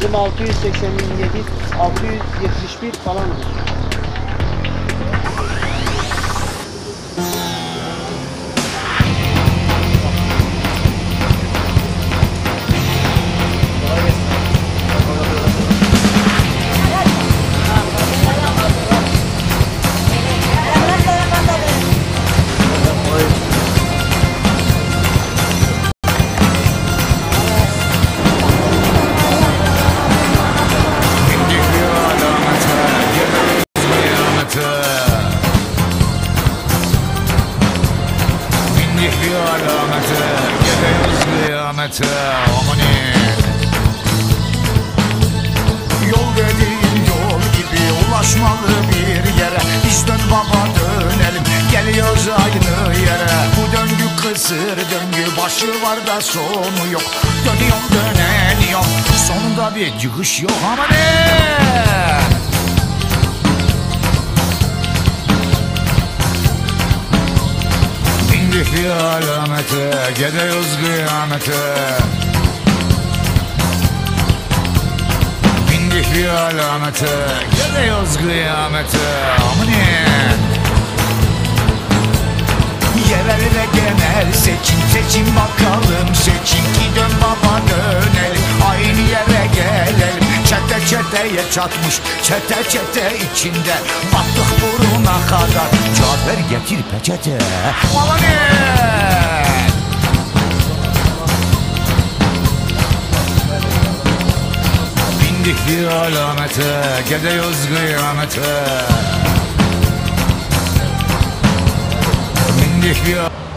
Bizim 687, 671 falandır. Kıyamete. Amanin. Yol dediğin yol gibi ulaşmalı bir yere Biz dön baba dönelim geliyoruz aynı yere Bu döngü kısır döngü başı var da sonu yok Dönüyorum döneniyorum sonunda bir çıkış yok ama ne? Bindik bir alamete gidiyoruz kıyamete. Bindik bir alamete Gidiyoruz kıyamete. Amanin Yerel ve genel seçim seçim bakalım. Seçim ki dön baba dönelim Aynı yere gelelim Çete çeteye çatmış çete çete içinde. Battık buruna kadar Cafer getir peçete. Amanin Bindik bir alamete Gidiyoruz kıyamete. Bindik bir Bindik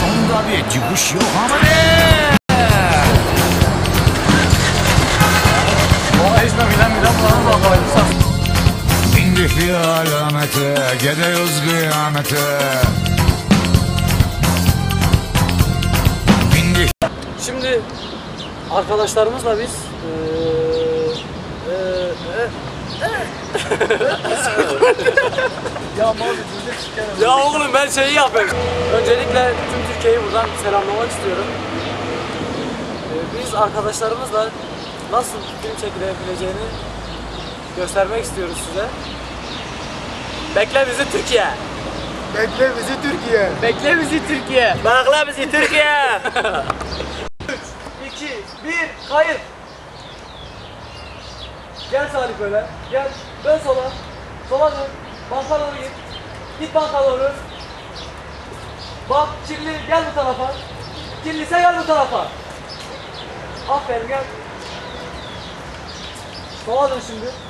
sonunda bir çıkış yok ama ne? Bir alamete gidiyoruz kıyamete Şimdi arkadaşlarımızla biz eee, eee, Ya oğlum ben şeyi yapayım. Öncelikle tüm Türkiye'yi buradan selamlamak istiyorum. Ee, Biz arkadaşlarımızla nasıl film çekilebileceğini göstermek istiyoruz size. Bekle bizi Türkiye. Bekle bizi Türkiye. Bekle bizi Türkiye. Bekle bizi Türkiye. 3, 2, 1, kayıt. Gel Salih böyle. Gel. Dön sola. Sola dön. Banka doğru git. Git banka doğru. Bak kirli gel bu tarafa. Kirliyse gel bu tarafa. Aferin gel. Sola dön şimdi.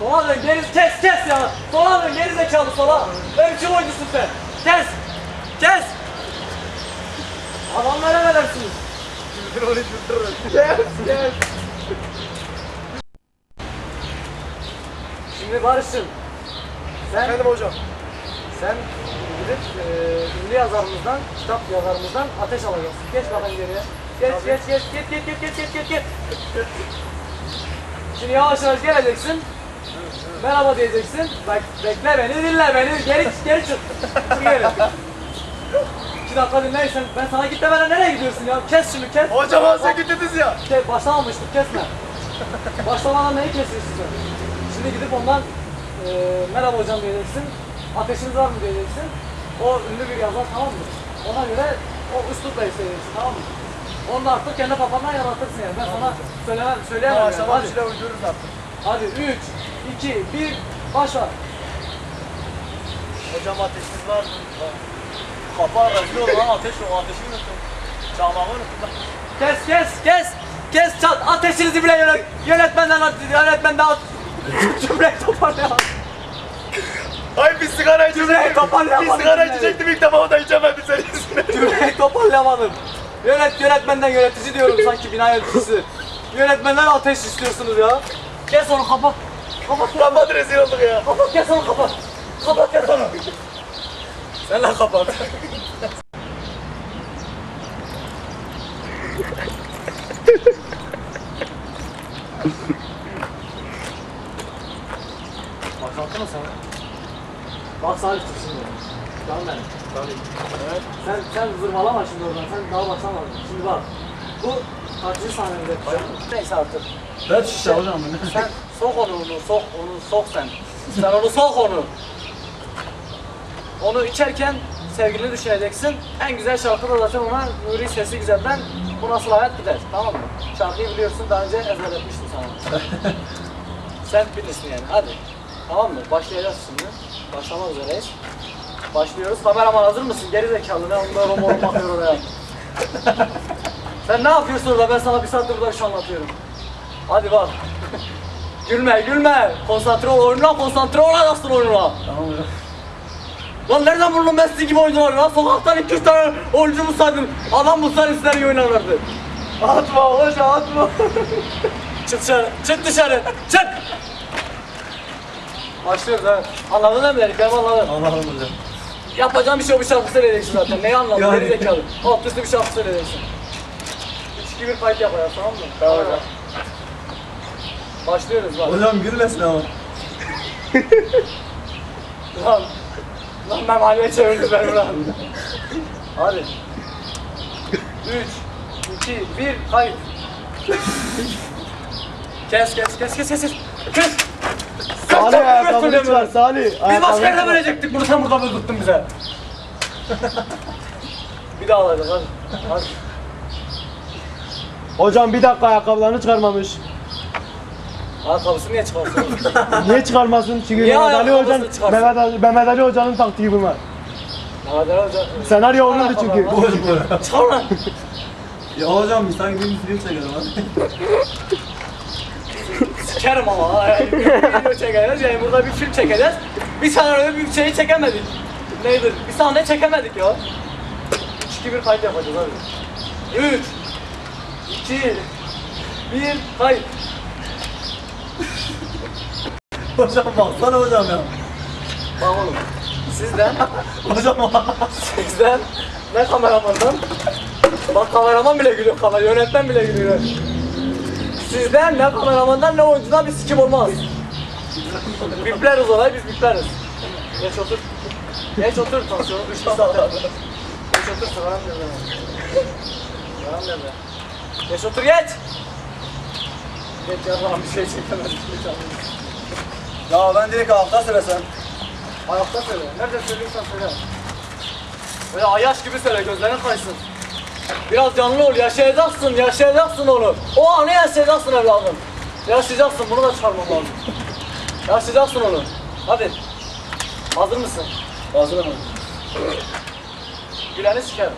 Sola dön geri kes kes ya. Sola dön geri zekalı sola. Ölçü oyuncusun sen. Kes. Kes. Adamlara ne dersiniz? Kes kes. Şimdi Barış'ım. Sen Efendim hocam. sen gidip e, ünlü yazarımızdan, kitap yazarımızdan ateş alacaksın. Geç bakayım geriye. Geç, geç, geç, geç, geç, geç, geç, geç, geç. Şimdi yavaş yavaş geleceksin. Merhaba diyeceksin. Bak bekle beni, dinle beni. Geri, geri çık. Geri. İki dakika dinlersen ben sana git demeden nereye gidiyorsun ya? Kes şunu kes. Hocam az önce gittiniz ya. Ke başlamamıştık kesme. Başlamadan neyi kesiyorsun sen? Şimdi gidip ondan e, merhaba hocam diyeceksin. Ateşiniz var mı diyeceksin. O ünlü bir yazar tamam mı? Ona göre o üslupla isteyeceksin tamam mı? Onu da artık kendi kafandan yaratırsın yani. Ben sana söylemem, söyleyemem yani. Yavaş yavaş Hadi. Hadi 3, 2, 1, başla. Hocam ateşiniz var mı? Var. Kapağı rezil oldu lan ateş o ateşi unuttum. Çamağı unuttum. Kes kes kes. Kes çat. Ateşinizi bile yönet, yönetmenden at. Yönetmenden at. Cümleyi toparlayalım. Ay bir sigara Cümleyi içecektim. Bir toparlayamadım. sigara cümleyi. içecektim ilk defa o da içemedim senin yüzünden. Cümleyi toparlayamadım. Yönet, yönetmenden yönetici diyorum sanki bina yöneticisi. Yönetmenden ateş istiyorsunuz ya. Kes onu kapat. Kapat. Kapat rezil olduk ya. Kapat onu kapat. Kapat onu. Sen lan kapat. Başlattın mı sen? Bak Salih tut şimdi. Canım benim. Evet. Sen, sen zırvalama şimdi oradan. Sen daha başlamadın. Şimdi bak. Bu kaçıncı sahnede? Neyse artık. Ben şişe hocam Sen sok onu, onu sok, onu sok sen. Sen onu sok onu. Onu içerken sevgilini düşüneceksin. En güzel şarkı da zaten ona Nuri sesi güzelden bu nasıl hayat gider. Tamam mı? Şarkıyı biliyorsun daha önce ezberletmiştim sana. Sen bilirsin yani hadi. Tamam mı? Başlayacağız şimdi. Başlamak üzereyiz. Başlıyoruz. Kameraman hazır mısın? Geri zekalı ne onlar roman bakıyor oraya. Sen ne yapıyorsun orada? Ben sana bir saattir burada bir şey anlatıyorum. Hadi bak. Gülme gülme. Konsantre ol oyununa konsantre olacaksın oyununa. Tamam hocam. Lan nereden buldun sizin gibi oyuncuları lan? Sokaktan iki üç tane oyuncu bulsaydın. Adam bulsaydın sizler iyi oynarlardı. Atma hoca atma. çık dışarı. Çık dışarı. Çık. Başlıyoruz evet. Anladın değil mi Elif? Ben anladım. Allah'ım hocam. Yapacağım bir şey yok bir şarkı söyleyeceksin zaten. Neyi anladın? Yani. Yani. zekalı. Alt üstü bir şarkı söyleyeceksin. 3 2 1 kayıt yapacağız tamam mı? Tamam hocam. Başlıyoruz bak. Hocam gülmesin ama. Lan. Lan ben mahalleye çevirdim beni lan. Hadi. 3, 2, 1, kayıt. kes kes kes kes kes kes. Kes. Salih kes, çıkar kes. Salih. Biz başka yerde verecektik bunu sen burada böldürttün bize. bir daha alacağız hadi. Hadi. Hocam bir dakika ayakkabılarını çıkarmamış. Ayakkabısını niye çıkarsın? Niye çıkarmasın? Çünkü Niye Mehmet Ali ayakkabısını Hoca'nın çıkarsın? Mehmet Ali, Mehmet Ali Hoca'nın taktiği bunlar. Mehmet Ali Hoca. Senaryo olurdu çünkü. Ayakkabılarını- Çıkar lan. Ya hocam biz sanki bir film çekelim hadi. Sikerim ama ha. Yani bir video çekeceğiz yani burada bir film çekeceğiz. Bir sahne bir şeyi çekemedik. Neydi? Bir sahne çekemedik ya. 3 2 1 kayıt yapacağız hadi. 3 2 1 kayıt. Hocam baksana hocam ya. Bak oğlum. Sizden Hocam sizden ne kameramandan Bak kameraman bile gülüyor, kamera yönetmen bile gülüyor. Sizden ne kameramandan ne oyuncudan bir sikim olmaz. Bipleriz olay, biz bipleriz. Geç otur. Geç otur tansiyonu düştü zaten. Geç otur sıram nerede? Sıram nerede? Geç otur geç. Bir şey abi. Ya ben direkt ayakta söylesem. Ayakta söyle. Nerede söylüyorsan söyle. Böyle ayaş gibi söyle gözlerin kaysın. Biraz canlı ol, yaşayacaksın, yaşayacaksın onu. O anı yaşayacaksın evladım. Yaşayacaksın, bunu da çıkarmam lazım. Yaşayacaksın onu. Hadi. Hazır mısın? Hazırım. Güleni sikerim.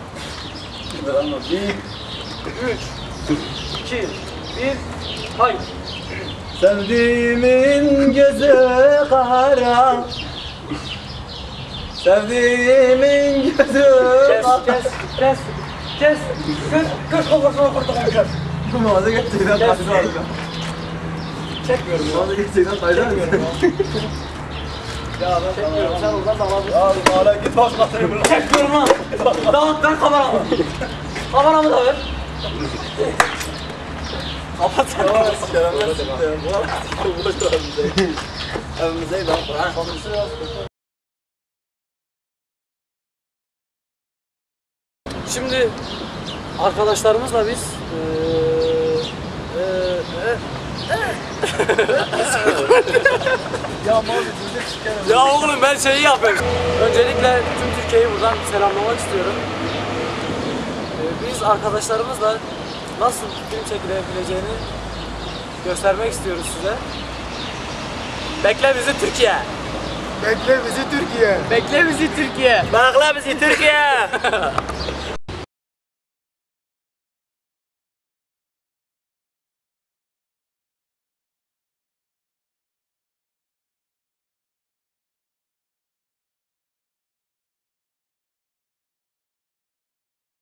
Bir anlat. Bir. 3, 2, 1, kayıt. Sevdiğimin gözü kara Sevdiğimin gözü Kes, kes, kes, kes. Kır, kır kafasına kurtulun kır. Muazza gerçekten Kes. kaydı hocam. Çekmiyorum ya. Muazza gerçekten kaydı Çekmiyorum ya. Ben çekmiyorum, sen oradan da alabilirsin. Ya hala git başkasına bırak. Çekmiyorum lan. Dağıt ver kameramı. Kameramı da ver. Kapat sen. Ya sikerim ben sikerim. Bu boş ver bize. Evimize ben bırak. Şimdi arkadaşlarımızla biz Ya sikerim. Ya oğlum ben şeyi yapıyorum. Öncelikle tüm Türkiye'yi buradan selamlamak istiyorum. Biz arkadaşlarımızla nasıl film çekilebileceğini göstermek istiyoruz size. Bekle bizi Türkiye. Bekle bizi Türkiye. Bekle bizi Türkiye. Bakla bizi Türkiye.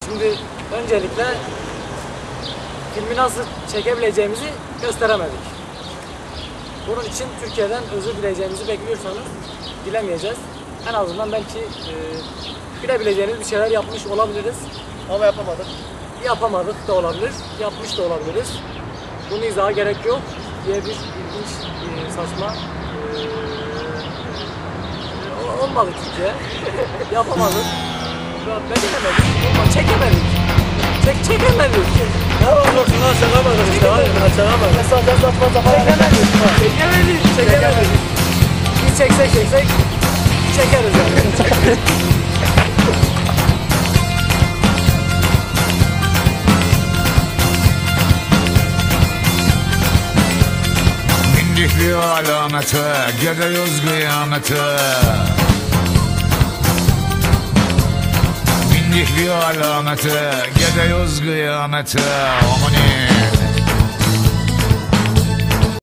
Şimdi öncelikle filmi nasıl çekebileceğimizi gösteremedik. Bunun için Türkiye'den özür dileyeceğimizi bekliyorsanız dilemeyeceğiz. En azından belki e, bilebileceğiniz bir şeyler yapmış olabiliriz. Ama yapamadık. Yapamadık da olabilir, yapmış da olabiliriz. Bunu izaha gerek yok diye bir ilginç, e, saçma e, e, olmadı Türkiye. Yapamadık. Beceremedik. Olmadı. Çekemedik. Çek, çekemedik. Ne olursun lan çakamadın işte. Hayır çakamadın. Mesajdan saçma sapan Çekemedik. Çekemedik. Çekemedik. Biz çeksek çeksek çekeriz yani. Bir alamete Gidiyoruz kıyamete Bindik bir alamete Gidiyoruz kıyamete Amanin